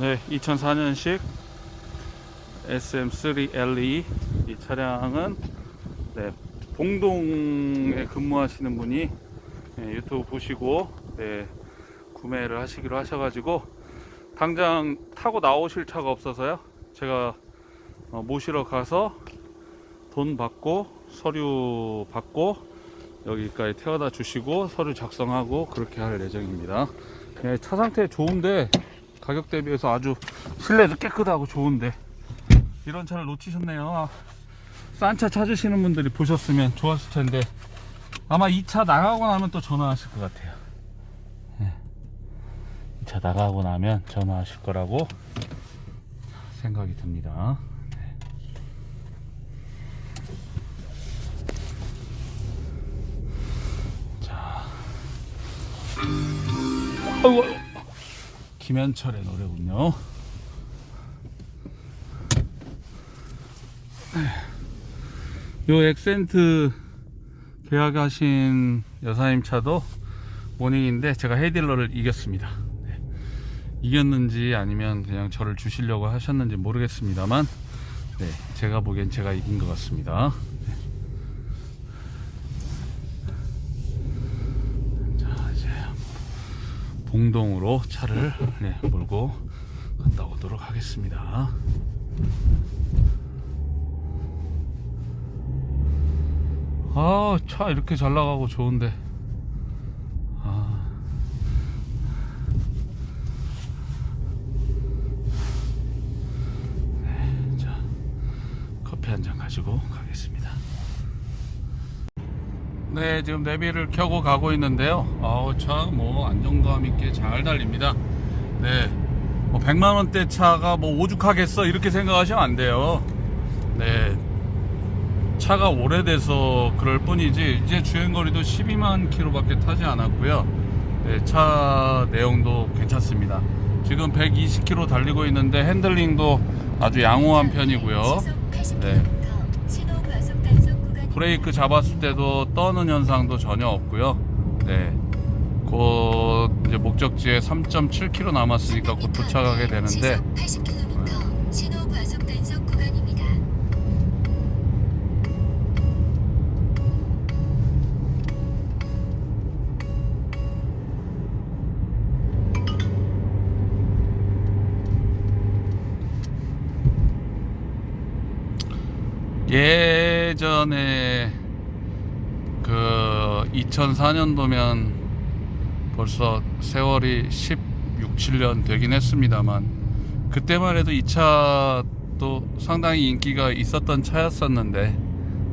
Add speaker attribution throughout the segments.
Speaker 1: 네, 2004년식 SM3LE 이 차량은 네, 봉동에 근무하시는 분이 네, 유튜브 보시고 네, 구매를 하시기로 하셔가지고 당장 타고 나오실 차가 없어서요. 제가 어, 모시러 가서 돈 받고 서류 받고 여기까지 태워다 주시고 서류 작성하고 그렇게 할 예정입니다. 네, 차 상태 좋은데 가격 대비해서 아주 실내도 깨끗하고 좋은데 이런 차를 놓치셨네요. 아, 싼차 찾으시는 분들이 보셨으면 좋았을 텐데 아마 이 차 나가고 나면 또 전화하실 것 같아요. 이차 나가고 나면 전화하실 거라고 생각이 듭니다. 네. 자, 아이고, 김현철의 노래군요. 네. 요 엑센트 계약하신 여사님 차도 모닝인데 제가 헤이딜러를 이겼습니다. 네. 이겼는지 아니면 그냥 저를 주시려고 하셨는지 모르겠습니다만 네, 제가 보기엔 제가 이긴 것 같습니다. 네. 자 이제 봉동으로 차를 네, 몰고 갔다 오도록 하겠습니다. 아, 차 이렇게 잘 나가고 좋은데. 아. 네, 자, 커피 한 잔 가지고 가겠습니다. 네, 지금 내비를 켜고 가고 있는데요. 아우, 차 뭐 안정감 있게 잘 달립니다. 네. 뭐 100만 원대 차가 뭐 오죽하겠어 이렇게 생각하시면 안 돼요. 네. 차가 오래돼서 그럴 뿐이지 이제 주행거리도 12만 킬로 밖에 타지 않았고요. 네, 차 내용도 괜찮습니다. 지금 120km 달리고 있는데 핸들링도 아주 양호한 편이고요. 네. 브레이크 잡았을 때도 떠는 현상도 전혀 없고요. 네. 곧 이제 목적지에 3.7km 남았으니까 곧 도착하게 되는데
Speaker 2: 80km 신호 과속 단속 구간입니다.
Speaker 1: 예 전에 그 2004년도면 벌써 세월이 16, 7년 되긴 했습니다만 그때만 해도 이 차도 상당히 인기가 있었던 차였었는데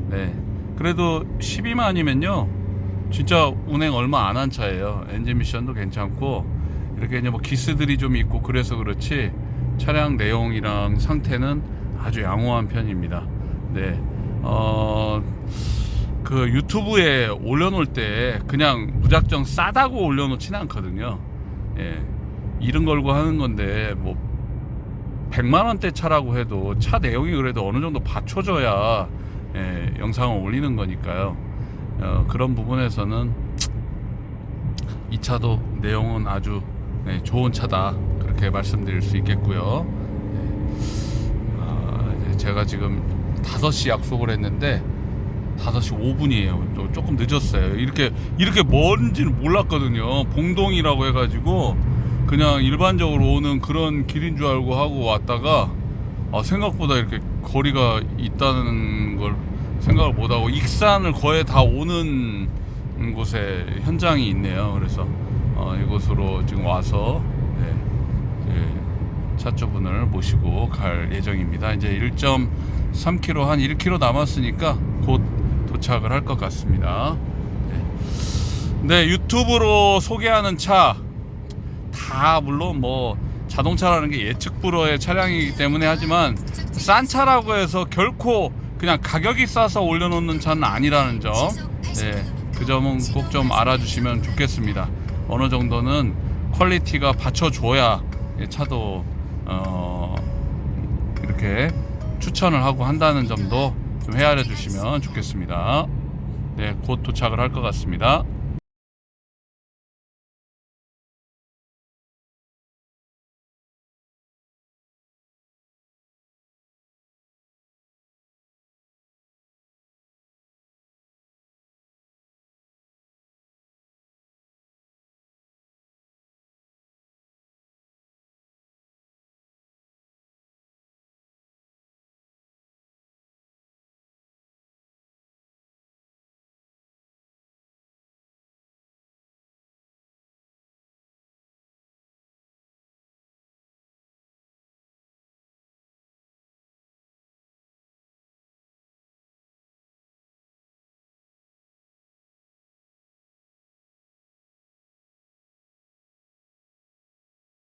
Speaker 1: 네. 그래도 12만이면요 진짜 운행 얼마 안 한 차예요. 엔진 미션도 괜찮고 이렇게 이제 뭐 기스들이 좀 있고 그래서 그렇지 차량 내용이랑 상태는 아주 양호한 편입니다. 네 어, 그 유튜브에 올려놓을 때 그냥 무작정 싸다고 올려놓지는 않거든요. 예. 이런 걸고 하는 건데 뭐 100만 원대 차라고 해도 차 내용이 그래도 어느 정도 받쳐줘야 예, 영상을 올리는 거니까요. 어, 그런 부분에서는 이 차도 내용은 아주 네, 좋은 차다 그렇게 말씀드릴 수 있겠고요. 네. 아, 제가 지금 5시 약속을 했는데 5시 5분이에요. 또 조금 늦었어요. 이렇게 이렇게 먼지는 몰랐거든요. 봉동이라고 해가지고 그냥 일반적으로 오는 그런 길인 줄 알고 하고 왔다가 아, 생각보다 이렇게 거리가 있다는 걸 생각을 못하고 익산을 거의 다 오는 곳에 현장이 있네요. 그래서 어, 이곳으로 지금 와서 네, 예, 차주분을 모시고 갈 예정입니다. 이제 1.3km 한 1km 남았으니까 곧 도착을 할 것 같습니다. 네. 네, 유튜브로 소개하는 차 다 물론 뭐 자동차라는 게 예측 불허의 차량이기 때문에 하지만 싼 차라고 해서 결코 그냥 가격이 싸서 올려놓는 차는 아니라는 점, 네, 그 점은 꼭 좀 알아주시면 좋겠습니다. 어느 정도는 퀄리티가 받쳐줘야 이 차도 어, 이렇게 추천을 하고 한다는 점도 좀 헤아려 주시면 좋겠습니다. 네, 곧 도착을 할 것 같습니다.